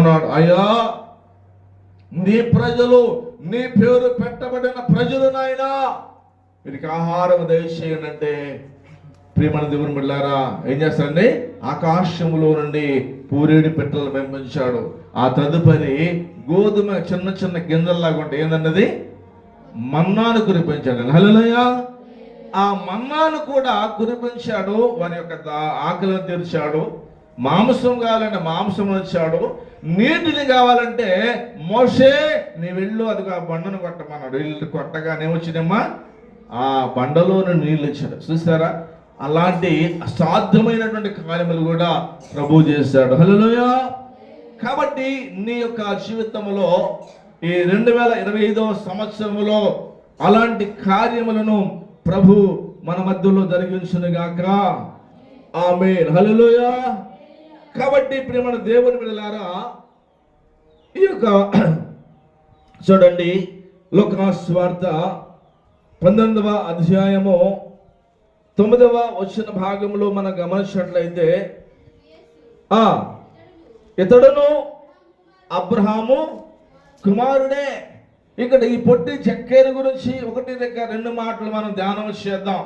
అన్నాడు అయ్యా నీ ప్రజలు నీ పేరు పెట్టబడిన ప్రజలు నాయనా. వీరికి ఆహారం దయచేయండి అంటే ప్రియమైన దేవుని బిళ్ళారా ఏం చేస్తాడండి ఆకాశంలో నుండి పూరేడి పెట్టలు పెంపించాడు ఆ తదుపరి గోధుమ చిన్న చిన్న గింజల్లాగా ఉంటే ఏందన్నది? మన్నాను కురిపించాడు. హలోయ ఆ మన్నాను కూడా కురిపించాడు. వారి యొక్క ఆకలిని తీర్చాడు. మాంసం కావాలంటే మాంసం వచ్చాడు నీటిని కావాలంటే మోషే నీ వెళ్ళు అది ఆ బండను కొట్టమన్నాడు ఇల్లు కొట్టగానే వచ్చినమ్మా. ఆ బండలోని నీళ్ళు ఇచ్చాడు. చూసారా? అలాంటి అసాధ్యమైనటువంటి కార్యములు కూడా ప్రభు చేశాడు. హలోయ కాబట్టి నీ యొక్క జీవితంలో ఈ రెండు వేల ఇరవై ఐదవ సంవత్సరములో అలాంటి కార్యములను ప్రభు మన మధ్యలో జరిగించునుగాక. ఆమె హలోయ కాబట్టి ప్రేమ దేవుని బిడ్డలారా ఈ యొక్క చూడండి లోకాస్వార్త పంతొమ్మిదవ అధ్యాయము తొమ్మిదవ వచ్చిన భాగంలో మనం గమనించినట్లయితే ఆ ఇతడును అబ్రహాము కుమారుడే. ఇక్కడ ఈ పొట్టి చెక్కేరు గురించి ఒకటి దగ్గర రెండు మాటలు మనం ధ్యానం చేద్దాం.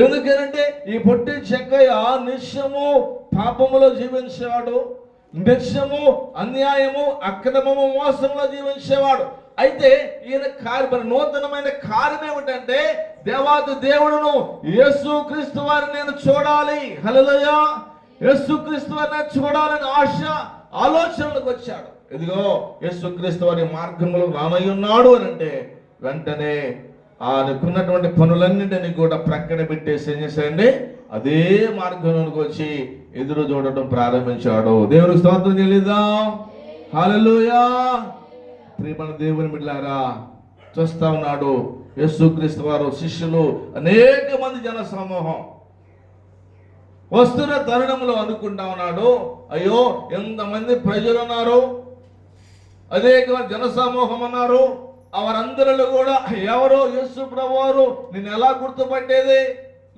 ఎందుకనంటే ఈ పొట్టి చెక్కయ్య నిత్యము పాపములో జీవించేవాడు నిత్యము అన్యాయము అక్రమము మోసంలో జీవించేవాడు. అయితే ఈయన కార్య నూతనమైన కార్యం ఏమిటంటే దేవాది దేవుడును యేసు క్రీస్తు వారిని నేను చూడాలి. హలలయ యేసు క్రీస్తు వారిని చూడాలని ఆశ ఆలోచనలకు వచ్చాడు. ఇదిగో యేసు క్రీస్తు వారి మార్గంలో రామయ్య ఉన్నాడు అని అంటే వెంటనే ఆయనకున్నటువంటి పనులన్నింటినీ కూడా ప్రక్కన పెట్టేసి ఏం చేశాడండి అదే మార్గంలోకి వచ్చి ఎదురు చూడటం ప్రారంభించాడు. దేవునికి స్తోత్రం చెల్లిద్దాం. హలలుయా ప్రియమైన దేవుని బిడ్డారా చూస్తా ఉన్నాడు యేసుక్రీస్తు వారు శిష్యులు అనేక మంది జన సమూహం వస్తున్న తరుణంలో అనుకుంటా ఉన్నాడు అయ్యో ఎంతమంది ప్రజలు ఉన్నారు అనేక జన సమూహం ఉన్నారు వారందరిలో కూడా ఎవరో యేసు ప్రభువారు నేను ఎలా గుర్తుపట్టేది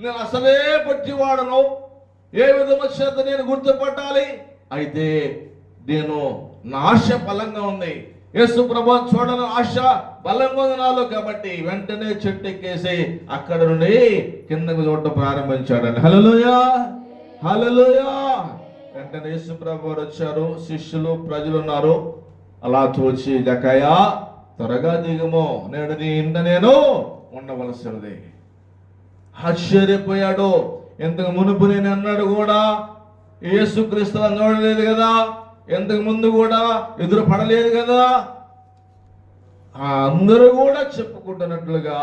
నేను అసలే పట్టివాడను ఏ విధమ చేత నేను గుర్తుపట్టాలి అయితే నేను నా ఆశ బలంగా ఉంది యేసు ప్రభు చూడని ఆశ బలంగా ఉంది నాలో కాబట్టి వెంటనే చెట్టు ఎక్కేసి అక్కడ నుండి కిందకు చూడటం ప్రారంభించాడండి హలోయా హలోయా వెంటనే యేసు ప్రభు వచ్చారు శిష్యులు ప్రజలు ఉన్నారు అలా చూచి జకయా త్వరగా దిగము. నేడు నీ ఇంట నేను ఉండవలసినది. ఆశ్చర్యపోయాడు. ఇంతకు మునుపు నేను అన్నాడు కూడా యేసుక్రీస్తు అందడలేదు చూడలేదు కదా ఇంతకు ముందు కూడా ఎదురు పడలేదు కదా. ఆ అందరూ కూడా చెప్పుకుంటున్నట్లుగా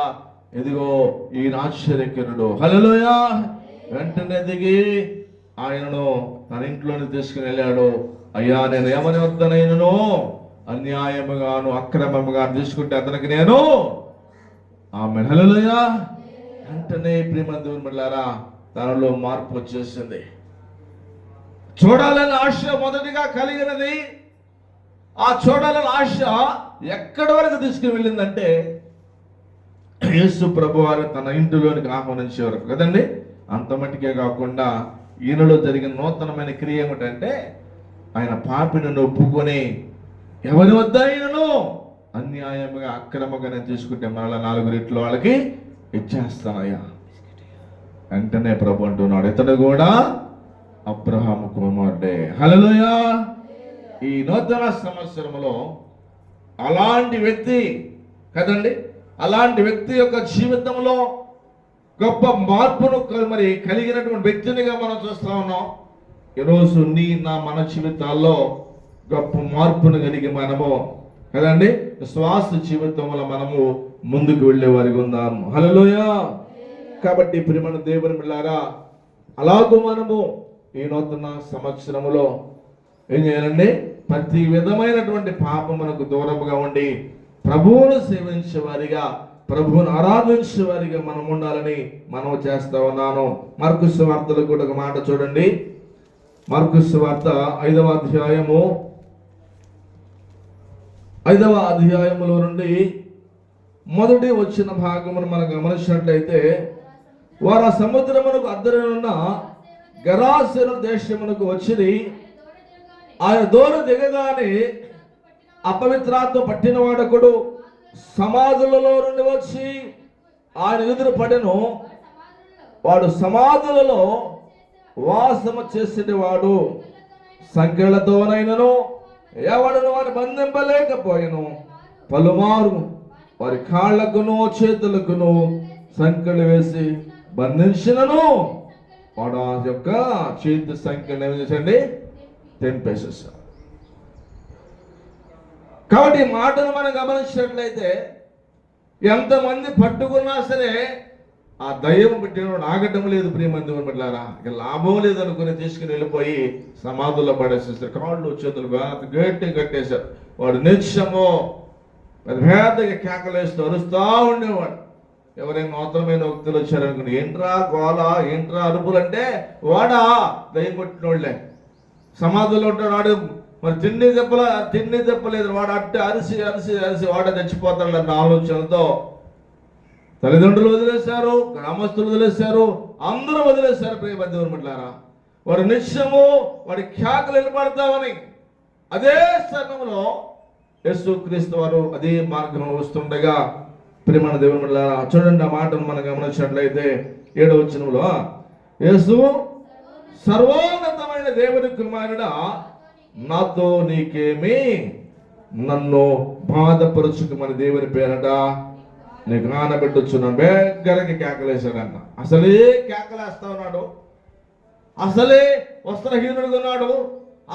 ఇదిగో ఈయన ఆశ్చర్యకిరుడు హలోయ వెంటనే దిగి ఆయనను తన ఇంట్లోని తీసుకుని వెళ్ళాడు. అయ్యా నేను ఏమని వద్దనైనను అన్యాయముగాను అక్రమముగాను తీసుకుంటే అతనికి నేను ఆ హలోయ వెంటనే ప్రేమ దేవుని తనలో మార్పు వచ్చేసింది. చూడాలని ఆశ మొదటిగా కలిగినది ఆ చూడాలని ఆశ ఎక్కడి వరకు తీసుకుని వెళ్ళిందంటే యేసు ప్రభు వారు తన ఇంటిలోనికి ఆహ్వానించే వరకు. కదండి? అంత మటుకే కాకుండా ఈయనలో జరిగిన నూతనమైన క్రియ ఏమిటంటే ఆయన పాపిని ఒప్పుకొని ఎవరి వద్ద ఆయనను అన్యాయముగా అక్రమంగా తీసుకుంటే మరలా నాలుగు రెట్లు వాళ్ళకి ఇచ్చేస్తానయ్యా. వెంటనే ప్రభు అంటున్నాడు. ఇతడు కూడా అబ్రహాము కుమారుడే. హలోయా ఈ నూతన సంవత్సరంలో అలాంటి వ్యక్తి కదండి? అలాంటి వ్యక్తి యొక్క జీవితంలో గొప్ప మార్పును మరి కలిగినటువంటి వ్యక్తినిగా మనం చూస్తా ఉన్నాం. ఈరోజు నీ నా మన జీవితాల్లో గొప్ప మార్పును కలిగి మనము కదండి? శ్వాస జీవితంలో మనము ముందుకు వెళ్ళే వారికి ఉందాం. హలోయ కాబట్టి ప్రియమైన దేవుని బిళ్ళారా అలాగూ మనము ఈ నూతన సంవత్సరములో ఏం చేయాలండి? ప్రతి విధమైనటువంటి పాపమునకు దూరముగా ఉండి ప్రభువును సేవించే వారిగా ప్రభువును ఆరాధించే వారిగా మనం ఉండాలని మనం చేస్తా ఉన్నాను. మార్కుస్ వార్తలు కూడా ఒక మాట చూడండి. మార్కుస్ వార్త ఐదవ అధ్యాయము ఐదవ అధ్యాయములో నుండి మొదటి వచ్చిన భాగమును మనం గమనించినట్లయితే వారు ఆ సముద్రమునకు అద్దరినున్న గరాశను దేశమునకు వచ్చి ఆయన దూరం దిగగానే అపవిత్రాత్మ పట్టిన వాడకుడు సమాధులలో నుండి వచ్చి ఆయన ఎదురు పడెను. వాడు సమాధులలో వాసము చేసేవాడు. సంఖ్యలతోనైనను ఎవడను వారు బంధింపలేకపోయాను. పలుమారు వారి కాళ్ళకును చేతులకును సంఖ్యలు వేసి బంధించినను. వాడు ఆ యొక్క చేతి సంఖ్యను ఏం చేసండి తెంపేసేసాడు. కాబట్టి ఈ మాటను మనం గమనించినట్లయితే ఎంతమంది పట్టుకున్నా సరే ఆ దయ్యం పెట్టినవాడు ఆగటం లేదు ప్రియమంది బిడ్డారా ఇక లాభం లేదు అనుకుని తీసుకుని వెళ్ళిపోయి సమాధుల్లో పడేసేసారు. కాళ్ళు చేతులు గట్టి కట్టేశారు. వాడు నిత్యము పెద్ద పెద్దగా కేకలేస్తూ అరుస్తూ ఉండేవాడు. ఎవరైనా నూతనమైన వ్యక్తులు వచ్చారనుకోండి ఏంట్రా గోల? ఏంట్రా అరుపులు అంటే వాడా? దయ్యం కొట్టిన సమాధుల్లో ఉంటాడు వాడు. మరి తిండి దెబ్బల తిండి దెబ్బలేదు వాడు అట్టే అరిసి అరిసి అరిసి వాడ చచ్చిపోతాడు అన్న ఆలోచనతో తల్లిదండ్రులు వదిలేశారు గ్రామస్తులు వదిలేశారు అందరూ వదిలేశారు ప్రేమ దేవునిలారా వారు నిత్యము వాడి ఖ్యాకులు నిలబడతామని అదే స్థానంలో యేసు క్రీస్తు వారు అదే మార్గంలో వస్తుండగా ప్రేమ దేవుని చూడండి ఆ మాటను మనం గమనించినట్లయితే ఏడవ వచనంలో యేసు సర్వోన్నతమైన దేవుని కుమారుడ నాతో నీకేమి నన్ను బాధపరుచుకుమని దేవుని పేరట నీకు నానబెట్టొచ్చున్నాను బెగ్గరకి కేకలేశాడన్న. అసలే కేకలేస్తా ఉన్నాడు. అసలే వస్త్రహీనుడిగా ఉన్నాడు.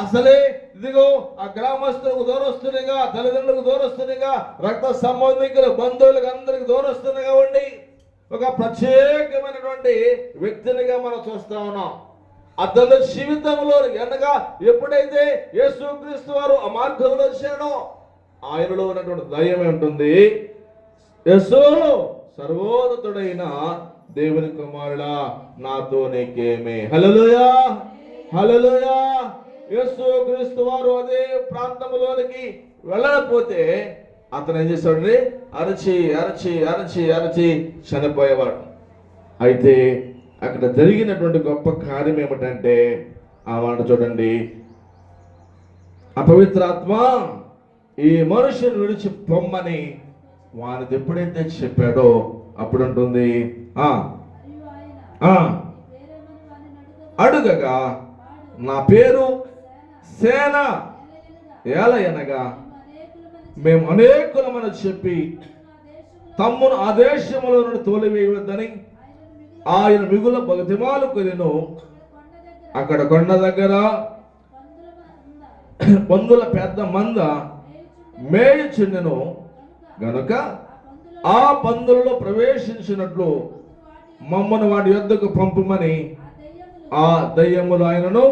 అసలే ఇదిగో ఆ గ్రామస్తులకు దూరస్తునిగా తల్లిదండ్రులకు దూరస్తునిగా రక్త సంబంధికులు బంధువులకు అందరికి దూరస్తునిగా ఉండి ఒక ప్రత్యేకమైనటువంటి వ్యక్తినిగా మనం చూస్తా ఉన్నాం. అతని జీవితంలో అనగా ఎప్పుడైతే యేసుక్రీస్తు వారు ఆ మార్గంలో వచ్చాడో ఆయనలో ఉన్నటువంటి దయ్యం ఉంటుంది. యస్సు సర్వోన్నతుడైన దేవుని కుమారుడా నాతో నీకేమే. హలలుయా హలలుయా యేసు క్రీస్తు వారు అదే ప్రాంతంలోనికి వెళ్ళకపోతే అతను ఏం చేశాడు అరచి అరచి అరచి అరచి చనిపోయేవాడు. అయితే అక్కడ జరిగినటువంటి గొప్ప కార్యం ఏమిటంటే ఆ మాట చూడండి. అపవిత్రాత్మ ఈ మనుషుని విడిచి పొమ్మని వానిది ఎప్పుడైతే చెప్పాడో అప్పుడు ఉంటుంది అడుగగా నా పేరు సేన. ఏలయనగా మేము అనేకులమని చెప్పి తమ్మును ఆ దేశములో నుండి తోలివేయవద్దని ఆయన మిగుల భగతిమాలు కొనిను. అక్కడ కొండ దగ్గర పందుల పెద్ద మంద మేయుచుండెను గనుక ఆ పందులలో ప్రవేశించినట్లు మమ్మను వాడి యొద్దకు పంపమని ఆ దయ్యములు ఆయనను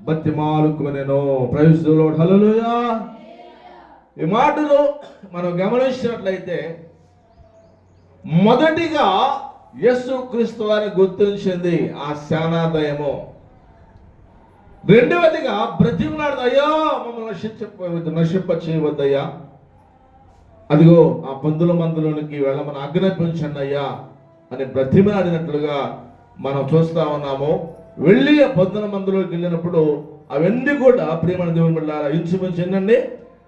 బతిమాలుకొనెను ప్రవేశంలో హలలుయా ఈ మాటలు మనం గమనించినట్లయితే మొదటిగా యస్సు క్రీస్తు వారిని గుర్తించింది ఆ శానాదయము. రెండవదిగా బ్రతిమలాడు అయ్యా మమ్మల్ని నశించ నశింప చేయవద్దయ్యా అదిగో ఆ పందుల మందులోనికి వెళ్ళమని ఆజ్ఞాపించండి అయ్యా అని బ్రతిమలాడినట్లుగా మనం చూస్తా ఉన్నాము. వెళ్ళి ఆ పందుల మందులోకి వెళ్ళినప్పుడు అవన్నీ కూడా ప్రియమైన దేవుని బిడ్డలారా ఇంచుమించు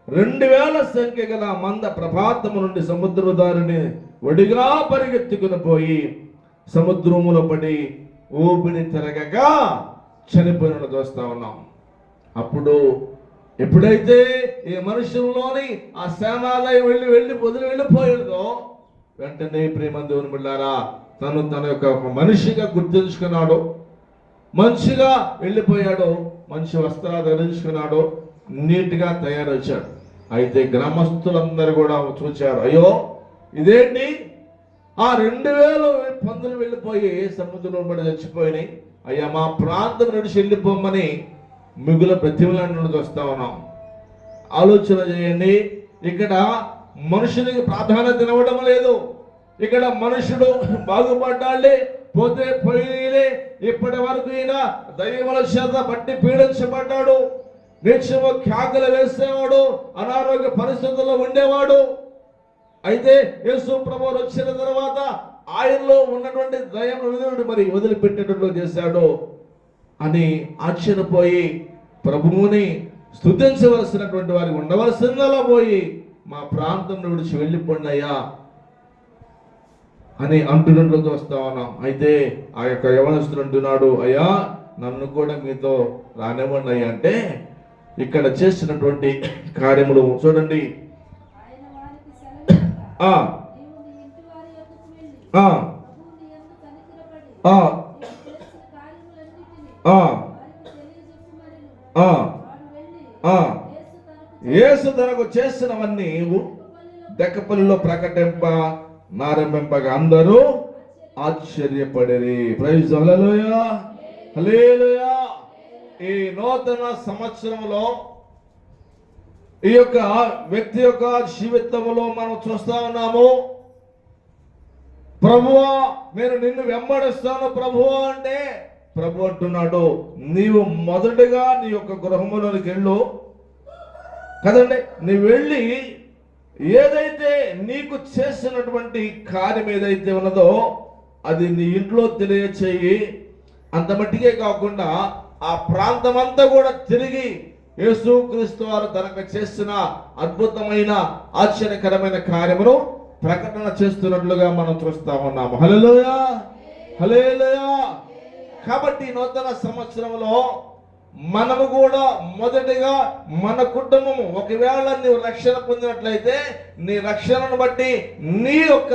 రెండు వేల సంఖ్య గల మంద ప్రభాతము నుండి సముద్ర దారిని ఒడిగా పరిగెత్తుకుని పోయి సముద్రములో పడి ఊపిరి తిరగగా చనిపోయినట్టు చూస్తా ఉన్నాం. అప్పుడు ఎప్పుడైతే ఈ మనుషుల్లోని ఆ సేనాలయం వెళ్ళి వెళ్ళి వదిలి వెళ్ళిపోయాడో వెంటనే ప్రేమ దేవుని బిళ్ళారా తను తన యొక్క ఒక మనిషిగా గుర్తించుకున్నాడు. మనిషిగా వెళ్ళిపోయాడు. మంచి వస్త్రాలు ధరించుకున్నాడు. నీట్గా తయారొచ్చాడు అయితే గ్రామస్తులందరూ కూడా చూచారు. అయ్యో ఇదేంటి? ఆ రెండు వేలు పందులు వెళ్ళిపోయి సముద్రంలో పడి చచ్చిపోయినాయి. అయ్యా మా ప్రాంతం నుంచి వెళ్ళిపోమని మిగుల ప్రతిమలను వస్తూ ఉన్నాం. ఆలోచన చేయండి. ఇక్కడ మనుషునికి ప్రాధాన్యత ఇవ్వడం లేదు. ఇక్కడ మనుషుడు బాగుపడ్డాలి పోతే పోయిలే. ఇప్పటి వరకు ఈయన దైవముల చేత బట్టి పీడించబడ్డాడు. నిత్యము ఖ్యాకులు వేసేవాడు అనారోగ్య పరిస్థితుల్లో ఉండేవాడు. అయితే యేసు ప్రభు వచ్చిన తర్వాత ఆయనలో ఉన్నటువంటి దయ మరి వదిలిపెట్టేటట్లు చేశాడు అని ఆశ్చర్యపోయి ప్రభువుని స్థుతించవలసినటువంటి వారికి ఉండవలసిందలా పోయి మా ప్రాంతం నుంచి వెళ్ళిపోండి అయ్యా అని అంటున్నట్లు చూస్తా ఉన్నాం. అయితే ఆ యొక్క యవనస్తుడు అంటున్నాడు అయ్యా నన్ను కూడా మీతో రానివ్వండి అయ్యా. అంటే ఇక్కడ చేసినటువంటి కార్యములు చూడండి. ఆ. ఆ. ఆ. యేసు తనకు చేసినవన్నీ దెక్కపల్లిలో ప్రకటింప నారంభింపగా అందరూ ఆశ్చర్యపడేది ప్రైజ్ హల్లెలూయా ఈ నూతన సంవత్సరంలో ఈ యొక్క వ్యక్తి యొక్క జీవితంలో మనం చూస్తా ఉన్నాము. ప్రభువా నేను నిన్ను వెంబడిస్తాను ప్రభువా అంటే ప్రభు అంటున్నాడు నీవు మొదటగా నీ యొక్క గృహములోనికి వెళ్ళు. కదండి నీవు వెళ్ళి ఏదైతే నీకు చేసినటువంటి కార్యం ఏదైతే ఉన్నదో అది నీ ఇంట్లో తెలియచేయి. అంత మట్టికే కాకుండా ఆ ప్రాంతం అంతా కూడా తిరిగి యేసుక్రీస్తు వారు తనకు చేసిన అద్భుతమైన ఆశ్చర్యకరమైన కార్యమును ప్రకటన చేస్తున్నట్లుగా మనం చూస్తా ఉన్నాము. హల్లెలూయా! హల్లెలూయా! కాబట్టి నూతన సంవత్సరంలో మనము కూడా మొదటిగా మన కుటుంబము ఒకవేళ నీవు రక్షణ పొందినట్లయితే నీ రక్షణను బట్టి నీ యొక్క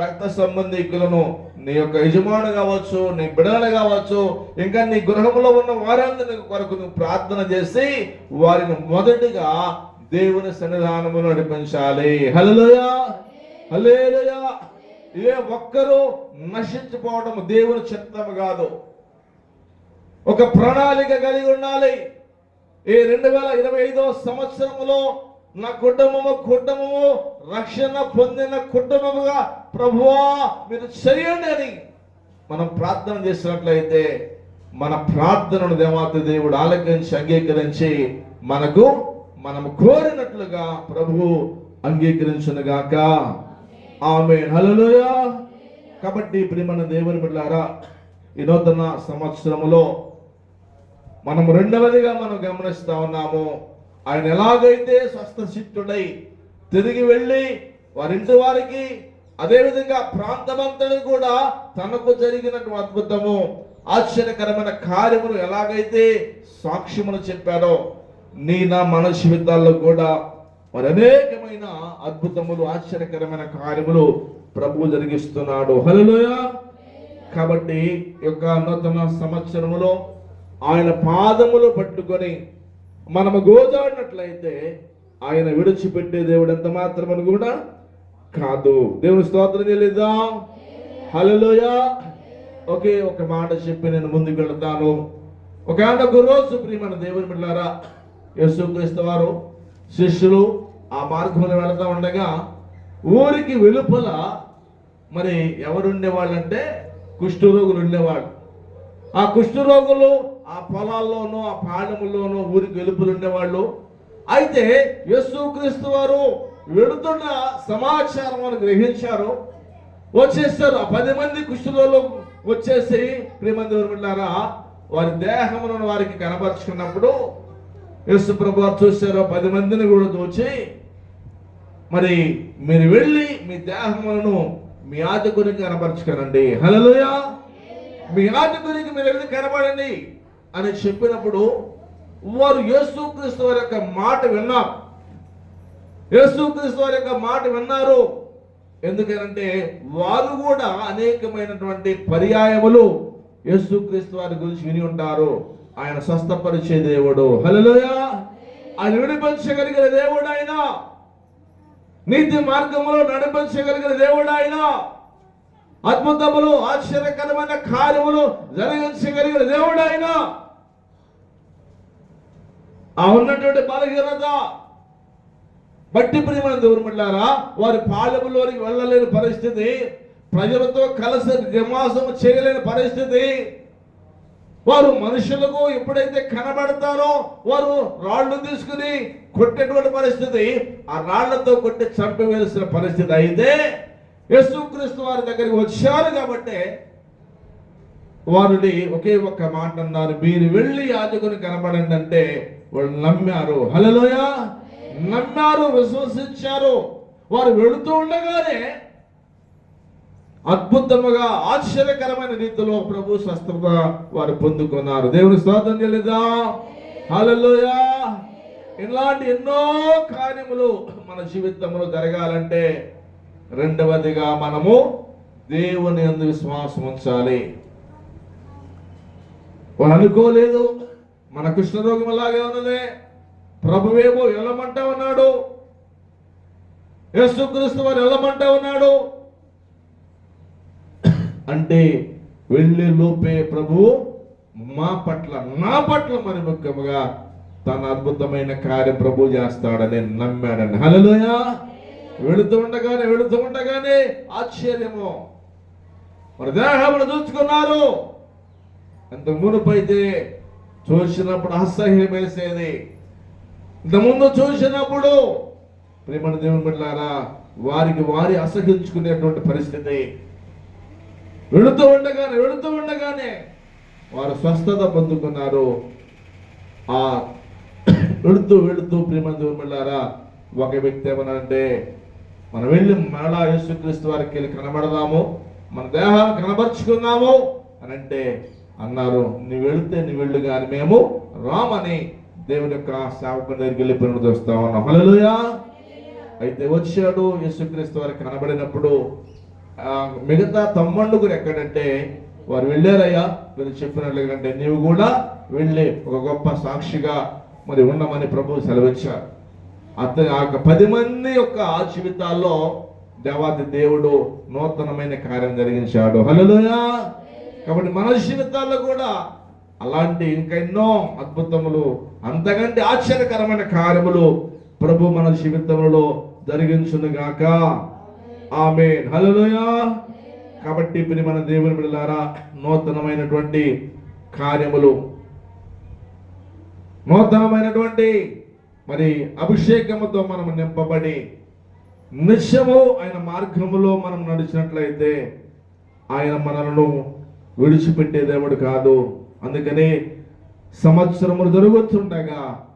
రక్త సంబంధికులను నీ యొక్క యజమాను కావచ్చు నీ బిడలు కావచ్చు ఇంకా నీ గృహంలో ఉన్న వారందరి కొరకు నువ్వు ప్రార్థన చేసి వారిని మొదటిగా దేవుని సన్నిధానము నడిపించాలి. హలోయా హల్లెలూయా! ఏ ఒక్కరూ నశించిపోవడం దేవుని చిత్తము కాదు. ఒక ప్రణాళిక కలిగి ఉండాలి. ఈ రెండు వేల ఇరవై ఐదో సంవత్సరములో నా కుటుంబము కుటుంబము రక్షణ పొందిన కుటుంబముగా ప్రభువా మీరు చేయండి అని మనం ప్రార్థన చేసినట్లయితే మన ప్రార్థనను దేవాతి దేవుడు ఆలకించి అంగీకరించి మనకు మనము కోరినట్లుగా ప్రభు అంగీకరించునుగాక. ఆమె హల్లెలూయా. కాబట్టి ప్రియమైన దేవుని బిడ్డారా ఈ నూతన సంవత్సరములో మనం రెండవదిగా మనం గమనిస్తా ఉన్నాము. ఆయన ఎలాగైతే స్వస్థచిత్తుడై తిరిగి వెళ్ళి వారింటి వారికి అదేవిధంగా ప్రాంతమంతటి కూడా తనకు జరిగినటువంటి అద్భుతము ఆశ్చర్యకరమైన కార్యములు ఎలాగైతే సాక్ష్యములు చెప్పారో నీ నా మన జీవితాల్లో కూడా మరి అనేకమైన అద్భుతములు ఆశ్చర్యకరమైన కార్యములు ప్రభు జరిగిస్తున్నాడు. హలోయ కాబట్టి ఈ యొక్క నూతన సంవత్సరములో ఆయన పాదములు పట్టుకొని మనము గోజాడినట్లయితే ఆయన విడిచిపెట్టే దేవుడు ఎంత మాత్రమని కూడా కాదు. దేవుని స్తోత్రం చెల్లిద్దాం. హలోయ ఒకే ఒక మాట చెప్పి నేను ముందుకు వెళ్తాను. ఒక ఒక రోజు ప్రియమైన దేవుని బిడ్డారా యేసుక్రీస్తు వారు శిష్యులు ఆ మార్గంలో వెళతా ఉండగా ఊరికి వెలుపల మరి ఎవరుండేవాళ్ళంటే కుష్ఠరోగులు ఉండేవాళ్ళు. ఆ కుష్ఠరోగులు ఆ పొలాల్లోనూ ఆ పాడముల్లోనూ ఊరికి వెలుపులు ఉండేవాళ్ళు. అయితే యేసుక్రీస్తు వారు వెళుతున్న సమాచారం అని గ్రహించారు. వచ్చేస్తారు. ఆ పది మంది కుష్ఠులలో వచ్చేసి ప్రియమంది వెళ్ళారా వారి దేహములను వారికి కనపరుచుకున్నప్పుడు యేసు ప్రభు వారు చూశారు పది మందిని కూడా దోచి మరి మీరు వెళ్ళి మీ దేహములను మీ ఆదికునికి కనపరచుకోనండి హల్లెలూయా. మీ ఆదికునికి మీరు వెళ్ళి కనబడండి. అని చెప్పినప్పుడు వారు యేసుక్రీస్తు వారి యొక్క మాట విన్నారు. యేసుక్రీస్తు వారి యొక్క మాట విన్నారు. ఎందుకనంటే వారు కూడా అనేకమైనటువంటి పర్యాయములు యేసుక్రీస్తు వారి గురించి విని ఉంటారు. ఆయన స్వస్థపరిచే దేవుడు. హల్లెలూయా! ఆయన విడిపించగలిగిన దేవుడు ఆయన నీతి మార్గములో నడిపించగలిగిన దేవుడు ఆయన అద్భుతములు ఆశ్చర్యకరమైన కార్యములు జరిగించగలిగిన దేవుడు ఆయన ఆ ఉన్నటువంటి బలహీనత. బట్టి ప్రియమైన దేవుడులారా వారి పాలెములోనికి వెళ్ళలేని పరిస్థితి ప్రజలతో కలిసి నివాసం చేయలేని పరిస్థితి. వారు మనుషులకు ఎప్పుడైతే కనబడతారో వారు రాళ్ళు తీసుకుని కొట్టేటువంటి పరిస్థితి ఆ రాళ్ళతో కొట్టి చంపివేసిన పరిస్థితి అయితే యేసుక్రీస్తు వారి దగ్గరికి వచ్చారు కాబట్టి వారిని ఒకే ఒక్క మాట అన్నారు. మీరు వెళ్ళి యాజకుని కనబడండి అంటే వాళ్ళు నమ్మారు. హలలోయ నమ్మారు విశ్వసించారు. వారు వెళుతూ ఉండగానే అద్భుతముగా ఆశ్చర్యకరమైన రీతిలో ప్రభు స్వస్థత వారు పొందుకున్నారు. దేవుని స్తోత్రం చెల్లిదా హలలోయ ఇలాంటి ఎన్నో కార్యములు మన జీవితంలో జరగాలంటే రెండవదిగా మనము దేవుని అందు విశ్వాసం ఉంచాలి. వారు అనుకోలేదు. మన కృష్ణరోగం అలాగే ఉన్నదే. ప్రభువేమో వెళ్ళమంటా ఉన్నాడు. యేసుక్రీస్తు వారు వెళ్ళమంటా ఉన్నాడు. అంటే వెళ్ళే లోపే ప్రభు మా పట్ల నా పట్ల మరి ముఖ్యముగా తన అద్భుతమైన కార్యం ప్రభు చేస్తాడని నమ్మాడని. హలోయ వెళుతూ ఉండగానే వెళుతూ ఉండగానే ఆశ్చర్యము. మరి దేహమును చూసుకున్నారు. అంత మునుపైతే చూసినప్పుడు అసహ్యం వేసేది ఇంత ముందు చూసినప్పుడు ప్రేమణ దేవుని బిడ్డారా వారికి వారి అసహించుకునేటువంటి పరిస్థితి. వెళుతూ ఉండగానే వెళుతూ ఉండగానే వారు స్వస్థత పొందుకున్నారు. ఆ వెళుతూ వెళుతూ ప్రేమ బిడ్డారా ఒక వ్యక్తి ఏమనంటే మనం వెళ్ళి మరలా యేసుక్రీస్తు వారికి వెళ్ళి కనబడదాము మన దేహాన్ని కనబరుచుకుందాము అని అంటే అన్నారు నీ వెళితే నువ్వు వెళ్ళు కానీ మేము రామని దేవుని యొక్క సేవకుని దగ్గరికి వెళ్ళి పునరుదొస్తా ఉన్నాం. హలోయా అయితే వచ్చాడు యేసుక్రీస్తు వారికి కనబడినప్పుడు మిగతా మిగతా తమ్మండుగురు ఎక్కడంటే వారు వెళ్ళారయ్యా మీరు చెప్పినట్లుగా నీవు కూడా వెళ్ళి ఒక గొప్ప సాక్షిగా మరి ఉండమని ప్రభు సెలవిచ్చారు. అతని ఆ యొక్క పది మంది యొక్క జీవితాల్లో దేవాది దేవుడు నూతనమైన కార్యం జరిగించాడు. హల్లెలూయా. కాబట్టి మన జీవితాల్లో కూడా అలాంటి ఇంకా ఎన్నో అద్భుతములు అంతకంటే ఆశ్చర్యకరమైన కార్యములు ప్రభు మన జీవితంలో జరిగించునుగాక ఆమె హల్లెలూయా. కాబట్టి ఇప్పుడు మన దేవుని బిడ్డలారా నూతనమైనటువంటి కార్యములు నూతనమైనటువంటి మరి అభిషేకముతో మనం నింపబడి నిత్యము ఆయన మార్గములో మనం నడిచినట్లయితే ఆయన మనలను విడిచిపెట్టే దేవుడు కాదు. అందుకని సంవత్సరములు జరుగుతుండగా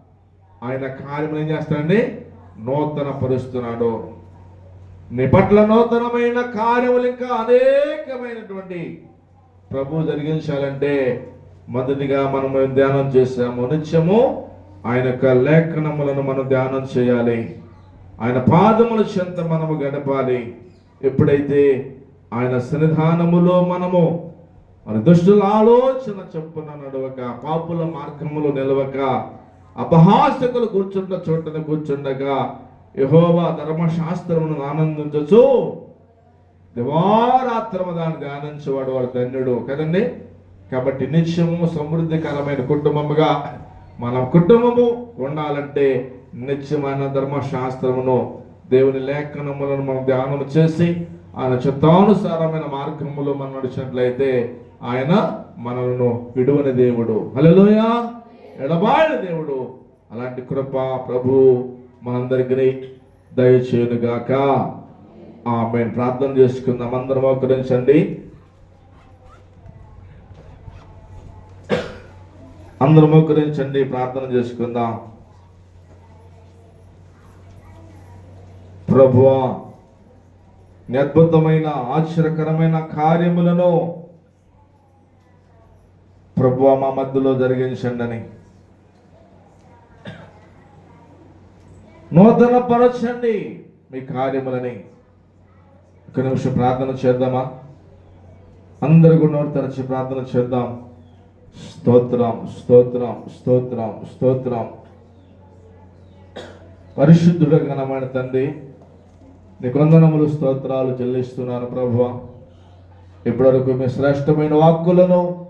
ఆయన కార్యం ఏం చేస్తాడండి? నూతన పరుస్తున్నాడు నీ పట్ల నూతనమైన కార్యములు ఇంకా అనేకమైనటువంటి ప్రభు జరిగించాలంటే మొదటిగా మనం ధ్యానం చేసాము నిత్యము ఆయన యొక్క లేఖనములను మనం ధ్యానం చేయాలి. ఆయన పాదముల చెంత మనము గడపాలి. ఎప్పుడైతే ఆయన సన్నిధానములో మనము మన దుష్టుల ఆలోచన చొప్పున నడవక పాపుల మార్గములు నిలవక అపహాసకులు కూర్చుంట చోటన కూర్చుండగా యహోవా ధర్మశాస్త్రమును ఆనందించచ్చు. దివారాత్రము దాన్ని ధ్యానించేవాడు వాడు ధన్యుడు కదండి? కాబట్టి నిత్యము సమృద్ధికరమైన కుటుంబముగా మన కుటుంబము ఉండాలంటే నిత్యమైన ధర్మశాస్త్రమును దేవుని లేఖనములను మనం ధ్యానం చేసి ఆయన చిత్తానుసారమైన మార్గములో మనం నడిచినట్లయితే ఆయన మనలను విడువని దేవుడు. హలోయ ఎడబాయిన దేవుడు. అలాంటి కృప ప్రభు మనందరికీ దయచేయునుగాక. ఆమె ప్రార్థన చేసుకుందాం. అందరం మోకరించండి అందరం మోకరించండి ప్రార్థన చేసుకుందాం. ప్రభువా అద్భుతమైన ఆశ్చర్యకరమైన కార్యములను ప్రభు మా మధ్యలో జరిగించండి అని నూతన పరచండి మీ కార్యములని. ఒక నిమిషం ప్రార్థన చేద్దామా? అందరూ కూడా నోరు తెరచి ప్రార్థన చేద్దాం. స్తోత్రం స్తోత్రం స్తోత్రం స్తోత్రం. పరిశుద్ధుడ ఘనమైన తండ్రి నీ కొందనములు స్తోత్రాలు చెల్లిస్తున్నాను ప్రభు ఇప్పటివరకు మీ శ్రేష్టమైన వాక్కులను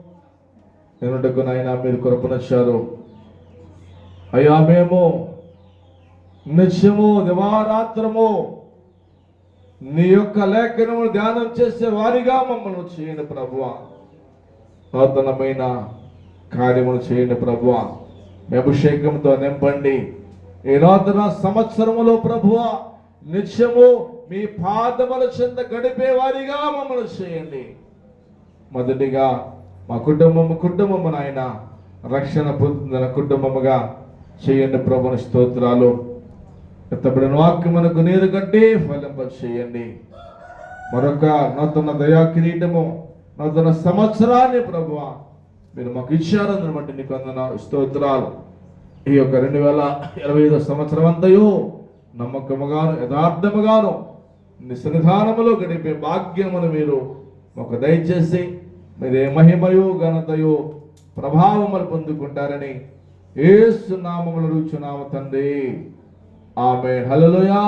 వినుటకు నాయన మీరు కృపనిచ్చారు అయ్యా మేము నిత్యము దివారాత్రము నీ యొక్క లేఖనము ధ్యానం చేసే వారిగా మమ్మల్ని చేయండి ప్రభువ. నూతనమైన కార్యములు చేయండి ప్రభువ. మీ అభిషేకంతో నింపండి. ఈ నూతన సంవత్సరములో ప్రభువ నిత్యము మీ పాదముల చెంత గడిపే వారిగా మమ్మల్ని చేయండి. మొదటిగా మా కుటుంబము కుటుంబము నాయన. రక్షణ పొందిన కుటుంబముగా చేయండి ప్రభుని స్తోత్రాలు. ఎత్తబడిన వాక్యమునకు నీరు కట్టి ఫలింప చేయండి. మరొక నూతన దయా కిరీటము నూతన సంవత్సరాన్ని ప్రభువ మీరు మాకు ఇచ్చారు అందుని బట్టి నీకు వందనాలు స్తోత్రాలు. ఈ యొక్క రెండు వేల ఇరవై ఐదో సంవత్సరం అంతయు నమ్మకముగాను యథార్థముగాను నిసన్నిధానములో గడిపే భాగ్యమును మీరు మాకు దయచేసి మీరే మహిమయు ఘనతయు ప్రభావములు పొందుకుంటారని ఏసునామములు రుచునామ తండ్రి. ఆమె హలలోయా